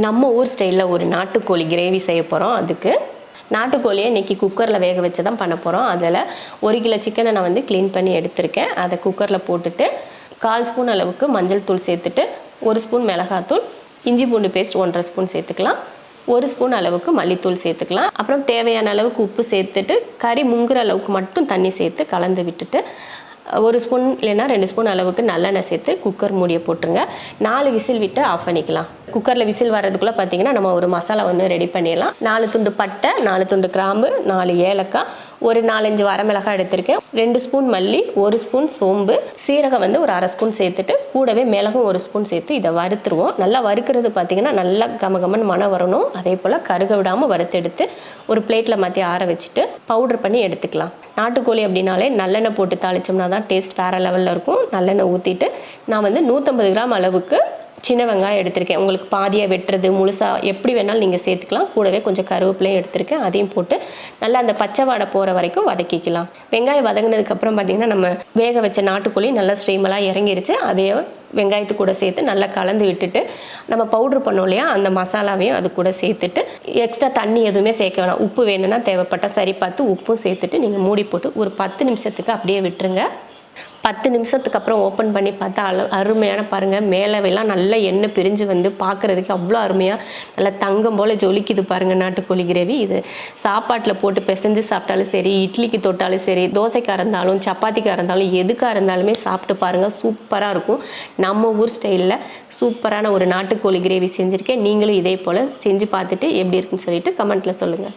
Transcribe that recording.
நம்ம ஊர் ஸ்டைலில் ஒரு நாட்டுக்கோழி கிரேவி செய்ய போகிறோம் அதுக்கு நாட்டுக்கோழியை இன்றைக்கி குக்கரில் வேக வச்சு தான் பண்ண போகிறோம் அதில் ஒரு கிலோ சிக்கனை நான் வந்து க்ளீன் பண்ணி எடுத்திருக்கேன். அதை குக்கரில் போட்டுட்டு கால் ஸ்பூன் அளவுக்கு மஞ்சள் தூள் சேர்த்துட்டு ஒரு ஸ்பூன் மிளகாத்தூள் இஞ்சி பூண்டு பேஸ்ட் ஒன்றரை ஸ்பூன் சேர்த்துக்கலாம். ஒரு ஸ்பூன் அளவுக்கு மல்லித்தூள் சேர்த்துக்கலாம். அப்புறம் தேவையான அளவுக்கு உப்பு சேர்த்துட்டு கறி முங்குற அளவுக்கு மட்டும் தண்ணி சேர்த்து கலந்து விட்டுட்டு ஒரு ஸ்பூன் இல்லைன்னா ரெண்டு ஸ்பூன் அளவுக்கு நல்லெண்ணெய் சேர்த்து குக்கர் மூடியை போட்டுருங்க. நாலு விசில் விட்டு ஆஃப் பண்ணிக்கலாம். குக்கரில் விசில் வர்றதுக்குள்ளே பார்த்தீங்கன்னா நம்ம ஒரு மசாலா வந்து ரெடி பண்ணிடலாம். நாலு துண்டு பட்டை நாலு துண்டு கிராம்பு நாலு ஏலக்காய் ஒரு நாலஞ்சு வரமிளகாய் எடுத்திருக்கேன். ரெண்டு ஸ்பூன் மல்லி ஒரு ஸ்பூன் சோம்பு. சீரகம் வந்து ஒரு அரை ஸ்பூன் சேர்த்துட்டு கூடவே மிளகும் ஒரு ஸ்பூன் சேர்த்து இதை வறுத்துருவோம். நல்லா வறுக்கிறது பார்த்தீங்கன்னா நல்லா கமகமன் மனம் வரணும். அதே போல் கருக விடாமல் வறுத்தெடுத்து ஒரு பிளேட்டில் மாற்றி ஆற வச்சுட்டு பவுடர் பண்ணி எடுத்துக்கலாம். நாட்டுக்கோழி அப்படின்னாலே நல்லெண்ணெய் போட்டு தாளிச்சோம்னா தான் டேஸ்ட் வேறு லெவலில் இருக்கும். நல்லெண்ணெய் ஊற்றிட்டு நான் வந்து நூற்றம்பது கிராம் அளவுக்கு சின்ன வெங்காயம் எடுத்திருக்கேன். உங்களுக்கு பாதியாக வெட்டுறது முழுசாக எப்படி வேணாலும் நீங்கள் சேர்த்துக்கலாம். கூடவே கொஞ்சம் கருவேப்பிலையும் எடுத்திருக்கேன். அதையும் போட்டு நல்லா அந்த பச்சை வாடை போகிற வரைக்கும் வதக்கிக்கலாம். வெங்காயம் வதங்கினதுக்கப்புறம் பார்த்தீங்கன்னா நம்ம வேக வச்ச நாட்டுக்கோழி நல்லா ஸ்ட்ரீமெல்லாம் இறங்கிருச்சு. அதையே வெங்காயத்து கூட சேர்த்து நல்லா கலந்து விட்டுட்டு நம்ம பவுட்ரு பண்ணோம் இல்லையா அந்த மசாலாவையும் அது கூட சேர்த்துட்டு எக்ஸ்ட்ரா தண்ணி எதுவுமே சேர்க்க வேணாம். உப்பு வேணும்னா தேவைப்பட்டால் சரி பார்த்து உப்பும் சேர்த்துட்டு நீங்கள் மூடி போட்டு ஒரு பத்து நிமிஷத்துக்கு அப்படியே விட்டுருங்க. பத்து நிமிஷத்துக்கு அப்புறம் ஓப்பன் பண்ணி பார்த்தா அல அருமையான பாருங்கள் மேலவெல்லாம் நல்ல எண்ணெய் பிரிஞ்சு வந்து பார்க்குறதுக்கு அவ்வளோ அருமையாக நல்லா தங்கம் போல் ஜொலிக்குது பாருங்கள் நாட்டுக்கோழி கிரேவி. இது சாப்பாட்டில் போட்டு பிசைஞ்சு சாப்பிட்டாலும் சரி இட்லிக்கு தொட்டாலும் சரி தோசைக்காக இருந்தாலும் சப்பாத்திக்காக இருந்தாலும் எதுக்காக இருந்தாலுமே சாப்பிட்டு பாருங்கள் சூப்பராக இருக்கும். நம்ம ஊர் ஸ்டைலில் சூப்பரான ஒரு நாட்டுக்கோழி கிரேவி செஞ்சுருக்கேன். நீங்களும் இதே போல் செஞ்சு பார்த்துட்டு எப்படி இருக்குன்னு சொல்லிட்டு கமெண்ட்டில் சொல்லுங்கள்